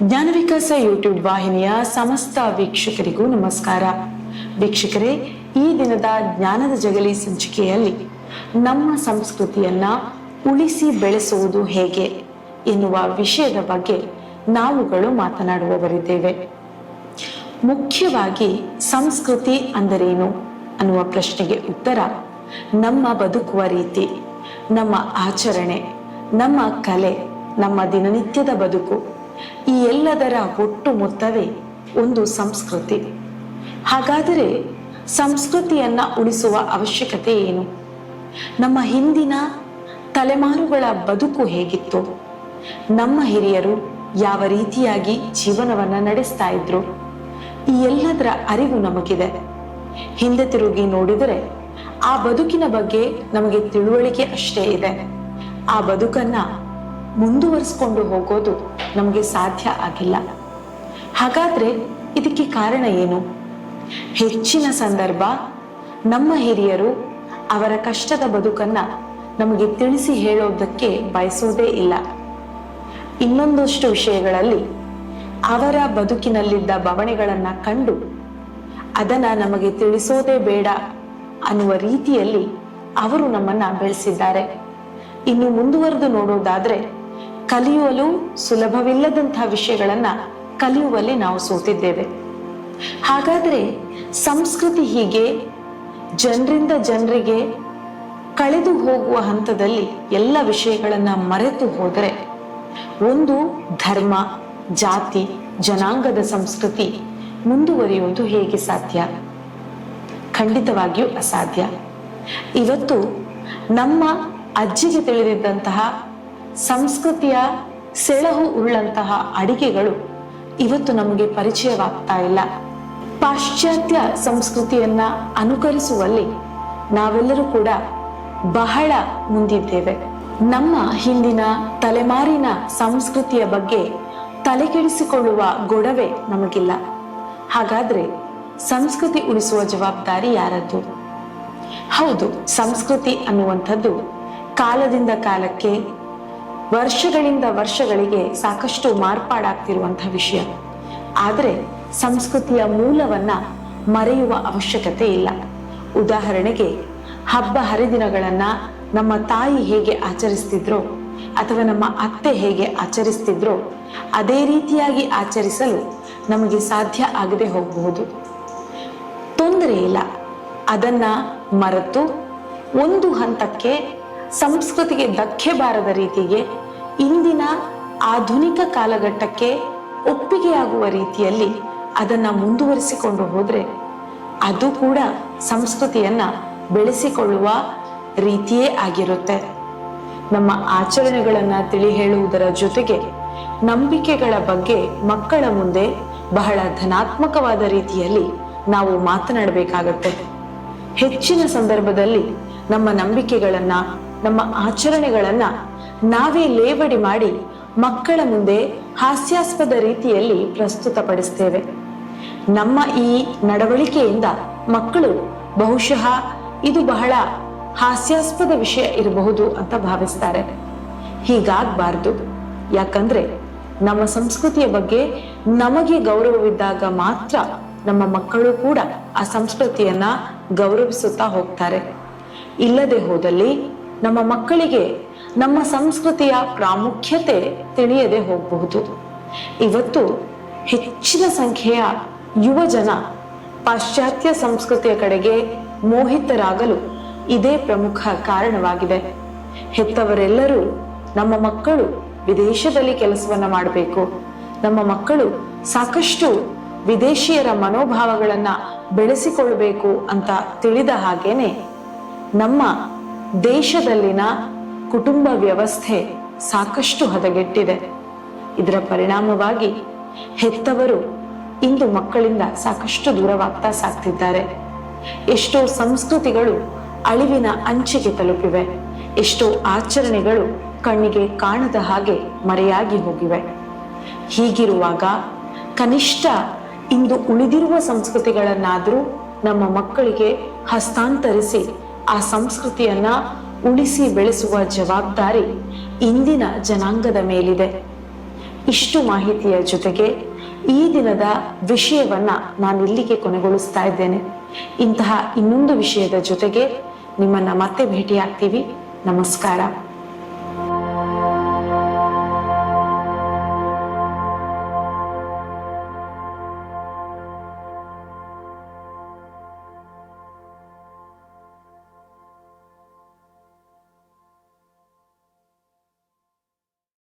ವಿಶ್ವಾಸ ಯೂಟ್ಯೂಬ್ ವಾಹಿನಿಯ ಸಮಸ್ತ ವೀಕ್ಷಕರಿಗೂ ನಮಸ್ಕಾರ. ವೀಕ್ಷಕರೇ, ಈ ದಿನದ ಜ್ಞಾನದ ಜಗಲಿ ಸಂಚಿಕೆಯಲ್ಲಿ ನಮ್ಮ ಸಂಸ್ಕೃತಿಯನ್ನ ಉಳಿಸಿ ಬೆಳೆಸುವುದು ಹೇಗೆ ಎನ್ನುವ ವಿಷಯದ ಬಗ್ಗೆ ನಾವುಗಳು ಮಾತನಾಡುವವರಿದ್ದೇವೆ. ಮುಖ್ಯವಾಗಿ ಸಂಸ್ಕೃತಿ ಅಂದರೇನು ಅನ್ನುವ ಪ್ರಶ್ನೆಗೆ ಉತ್ತರ, ನಮ್ಮ ಬದುಕುವ ರೀತಿ, ನಮ್ಮ ಆಚರಣೆ, ನಮ್ಮ ಕಲೆ, ನಮ್ಮ ದಿನನಿತ್ಯದ ಬದುಕು ಈ ಎಲ್ಲದರ ಒಟ್ಟು ಮೊತ್ತವೇ ಒಂದು ಸಂಸ್ಕೃತಿ. ಹಾಗಾದರೆ ಸಂಸ್ಕೃತಿಯನ್ನ ಉಳಿಸುವ ಅವಶ್ಯಕತೆ ಏನು? ನಮ್ಮ ಹಿಂದಿನ ತಲೆಮಾರುಗಳ ಬದುಕು ಹೇಗಿತ್ತು? ನಮ್ಮ ಹಿರಿಯರು ಯಾವ ರೀತಿಯಾಗಿ ಜೀವನವನ್ನ ನಡೆಸ್ತಾ ಇದ್ರು? ಈ ಎಲ್ಲದರ ಅರಿವು ನಮಗಿದೆ. ಹಿಂದೆ ತಿರುಗಿ ನೋಡಿದರೆ ಆ ಬದುಕಿನ ಬಗ್ಗೆ ನಮಗೆ ತಿಳುವಳಿಕೆ ಅಷ್ಟೇ ಇದೆ. ಆ ಬದುಕನ್ನ ಮುಂದುವರಿಸ್ಕೊಂಡು ಹೋಗೋದು ನಮಗೆ ಸಾಧ್ಯ ಆಗಿಲ್ಲ. ಹಾಗಾದ್ರೆ ಇದಕ್ಕೆ ಕಾರಣ ಏನು? ಹೆಚ್ಚಿನ ಸಂದರ್ಭ ನಮ್ಮ ಹಿರಿಯರು ಅವರ ಕಷ್ಟದ ಬದುಕನ್ನ ನಮಗೆ ತಿಳಿಸಿ ಹೇಳೋದಕ್ಕೆ ಬಯಸೋದೇ ಇಲ್ಲ. ಇನ್ನೊಂದಷ್ಟು ವಿಷಯಗಳಲ್ಲಿ ಅವರ ಬದುಕಿನಲ್ಲಿದ್ದ ಬವಣೆಗಳನ್ನ ಕಂಡು ಅದನ್ನ ನಮಗೆ ತಿಳಿಸೋದೇ ಬೇಡ ಅನ್ನುವ ರೀತಿಯಲ್ಲಿ ಅವರು ನಮ್ಮನ್ನ ಬೆಳೆಸಿದ್ದಾರೆ. ಇನ್ನು ಮುಂದುವರೆದು ನೋಡೋದಾದ್ರೆ ಕಲಿಯುವಲು ಸುಲಭವಿಲ್ಲದಂತಹ ವಿಷಯಗಳನ್ನ ಕಲಿಯುವಲ್ಲಿ ನಾವು ಸೋತಿದ್ದೇವೆ. ಹಾಗಾದ್ರೆ ಸಂಸ್ಕೃತಿ ಹೀಗೆ ಜನರಿಂದ ಜನರಿಗೆ ಕಳೆದು ಹೋಗುವ ಹಂತದಲ್ಲಿ ಎಲ್ಲ ವಿಷಯಗಳನ್ನು ಮರೆತು ಹೋದರೆ ಒಂದು ಧರ್ಮ, ಜಾತಿ, ಜನಾಂಗದ ಸಂಸ್ಕೃತಿ ಮುಂದುವರಿಯುವುದು ಹೇಗೆ ಸಾಧ್ಯ? ಖಂಡಿತವಾಗಿಯೂ ಅಸಾಧ್ಯ. ಇವತ್ತು ನಮ್ಮ ಅಜ್ಜಿಗೆ ತಿಳಿದಿದ್ದಂತಹ ಸಂಸ್ಕೃತಿಯ ಸೆಳಹು ಉಳ್ಳಂತಹ ಅಡಿಗೆಗಳು ಇವತ್ತು ನಮಗೆ ಪರಿಚಯವಾಗ್ತಾ ಇಲ್ಲ. ಪಾಶ್ಚಾತ್ಯ ಸಂಸ್ಕೃತಿಯನ್ನ ಅನುಕರಿಸುವಲ್ಲಿ ನಾವೆಲ್ಲರೂ ಕೂಡ ಬಹಳ ಮುಂದಿದ್ದೇವೆ. ನಮ್ಮ ಹಿಂದಿನ ತಲೆಮಾರಿನ ಸಂಸ್ಕೃತಿಯ ಬಗ್ಗೆ ತಲೆಕೆಡಿಸಿಕೊಳ್ಳುವ ಗೊಡವೆ ನಮಗಿಲ್ಲ. ಹಾಗಾದ್ರೆ ಸಂಸ್ಕೃತಿ ಉಳಿಸುವ ಜವಾಬ್ದಾರಿ ಯಾರದ್ದು? ಹೌದು, ಸಂಸ್ಕೃತಿ ಅನ್ನುವಂಥದ್ದು ಕಾಲದಿಂದ ಕಾಲಕ್ಕೆ ವರ್ಷಗಳಿಂದ ವರ್ಷಗಳಿಗೆ ಸಾಕಷ್ಟು ಮಾರ್ಪಾಡಾಗ್ತಿರುವಂತಹ ವಿಷಯ. ಆದರೆ ಸಂಸ್ಕೃತಿಯ ಮೂಲವನ್ನ ಮರೆಯುವ ಅವಶ್ಯಕತೆ ಇಲ್ಲ. ಉದಾಹರಣೆಗೆ, ಹಬ್ಬ ಹರಿದಿನಗಳನ್ನ ನಮ್ಮ ತಾಯಿ ಹೇಗೆ ಆಚರಿಸ್ತಿದ್ರೋ ಅಥವಾ ನಮ್ಮ ಅತ್ತೆ ಹೇಗೆ ಆಚರಿಸ್ತಿದ್ರೋ ಅದೇ ರೀತಿಯಾಗಿ ಆಚರಿಸಲು ನಮಗೆ ಸಾಧ್ಯ ಆಗದೆ ಹೋಗಬಹುದು. ತೊಂದರೆ ಇಲ್ಲ. ಅದನ್ನ ಮರೆತು ಒಂದು ಹಂತಕ್ಕೆ ಸಂಸ್ಕೃತಿಗೆ ಧಕ್ಕೆ ಬಾರದ ರೀತಿಗೆ ಇಂದಿನ ಆಧುನಿಕ ಕಾಲಘಟ್ಟಕ್ಕೆ ಒಪ್ಪಿಗೆಯಾಗುವ ರೀತಿಯಲ್ಲಿ ಅದನ್ನ ಮುಂದುವರಿಸಿಕೊಂಡು ಹೋದ್ರೆ ಅದು ಕೂಡ ಸಂಸ್ಕೃತಿಯನ್ನ ಬೆಳೆಸಿಕೊಳ್ಳುವ ರೀತಿಯೇ ಆಗಿರುತ್ತೆ. ನಮ್ಮ ಆಚರಣೆಗಳನ್ನ ತಿಳಿ ಹೇಳುವುದರ ಜೊತೆಗೆ ನಂಬಿಕೆಗಳ ಬಗ್ಗೆ ಮಕ್ಕಳ ಮುಂದೆ ಬಹಳ ಧನಾತ್ಮಕವಾದ ರೀತಿಯಲ್ಲಿ ನಾವು ಮಾತನಾಡಬೇಕಾಗತ್ತೆ. ಹೆಚ್ಚಿನ ಸಂದರ್ಭದಲ್ಲಿ ನಮ್ಮ ನಂಬಿಕೆಗಳನ್ನ ನಮ್ಮ ಆಚರಣೆಗಳನ್ನ ನಾವೇ ಲೇವಡಿ ಮಾಡಿ ಮಕ್ಕಳ ಮುಂದೆ ಹಾಸ್ಯಾಸ್ಪದ ರೀತಿಯಲ್ಲಿ ಪ್ರಸ್ತುತಪಡಿಸ್ತೇವೆ. ನಮ್ಮ ಈ ನಡವಳಿಕೆಯಿಂದ ಮಕ್ಕಳು ಬಹುಶಃ ಇದು ಬಹಳ ಹಾಸ್ಯಾಸ್ಪದ ವಿಷಯ ಇರಬಹುದು ಅಂತ ಭಾವಿಸ್ತಾರೆ. ಹೀಗಾಗಬಾರ್ದು. ಯಾಕಂದ್ರೆ ನಮ್ಮ ಸಂಸ್ಕೃತಿಯ ಬಗ್ಗೆ ನಮಗೆ ಗೌರವವಿದ್ದಾಗ ಮಾತ್ರ ನಮ್ಮ ಮಕ್ಕಳು ಕೂಡ ಆ ಸಂಸ್ಕೃತಿಯನ್ನ ಗೌರವಿಸುತ್ತಾ ಹೋಗ್ತಾರೆ. ಇಲ್ಲದೆ ಹೋದಲ್ಲಿ ನಮ್ಮ ಮಕ್ಕಳಿಗೆ ನಮ್ಮ ಸಂಸ್ಕೃತಿಯ ಪ್ರಾಮುಖ್ಯತೆ ತಿಳಿಯದೆ ಹೋಗಬಹುದು. ಇವತ್ತು ಹೆಚ್ಚಿನ ಸಂಖ್ಯೆಯ ಯುವ ಜನ ಪಾಶ್ಚಾತ್ಯ ಸಂಸ್ಕೃತಿಯ ಕಡೆಗೆ ಮೋಹಿತರಾಗಲು ಇದೇ ಪ್ರಮುಖ ಕಾರಣವಾಗಿದೆ. ಹೆತ್ತವರೆಲ್ಲರೂ ನಮ್ಮ ಮಕ್ಕಳು ವಿದೇಶದಲ್ಲಿ ಕೆಲಸವನ್ನ ಮಾಡಬೇಕು. ನಮ್ಮ ಮಕ್ಕಳು ಸಾಕಷ್ಟು ವಿದೇಶಿಯರ ಮನೋಭಾವಗಳನ್ನ ಬೆಳೆಸಿಕೊಳ್ಬೇಕು ಅಂತ ತಿಳಿದ ಹಾಗೇನೆ ನಮ್ಮ ದೇಶದಲ್ಲಿನ ಕುಟುಂಬ ವ್ಯವಸ್ಥೆ ಸಾಕಷ್ಟು ಹದಗೆಟ್ಟಿದೆ. ಇದರ ಪರಿಣಾಮವಾಗಿ ಹೆತ್ತವರು ಇಂದು ಮಕ್ಕಳಿಂದ ಸಾಕಷ್ಟು ದೂರವಾಗ್ತಾ ಸಾಕ್ತಿದ್ದಾರೆ ಎಷ್ಟೋ ಸಂಸ್ಕೃತಿಗಳು ಅಳಿವಿನ ಅಂಚಿಗೆ ತಲುಪಿವೆ. ಎಷ್ಟೋ ಆಚರಣೆಗಳು ಕಣ್ಣಿಗೆ ಕಾಣದ ಹಾಗೆ ಮರೆಯಾಗಿ ಹೋಗಿವೆ. ಹೀಗಿರುವಾಗ ಕನಿಷ್ಠ ಇಂದು ಉಳಿದಿರುವ ಸಂಸ್ಕೃತಿಗಳನ್ನಾದರೂ ನಮ್ಮ ಮಕ್ಕಳಿಗೆ ಹಸ್ತಾಂತರಿಸಿ ಆ ಸಂಸ್ಕೃತಿಯನ್ನ ಉಳಿಸಿ ಬೆಳೆಸುವ ಜವಾಬ್ದಾರಿ ಇಂದಿನ ಜನಾಂಗದ ಮೇಲಿದೆ. ಇಷ್ಟು ಮಾಹಿತಿಯ ಜೊತೆಗೆ ಈ ದಿನದ ವಿಷಯವನ್ನ ನಾನು ಇಲ್ಲಿಗೆ ಕೊನೆಗೊಳಿಸ್ತಾ ಇದ್ದೇನೆ. ಇಂತಹ ಇನ್ನೊಂದು ವಿಷಯದ ಜೊತೆಗೆ ನಿಮ್ಮನ್ನ ಮತ್ತೆ ಭೇಟಿಯಾಗ್ತೀವಿ. ನಮಸ್ಕಾರ.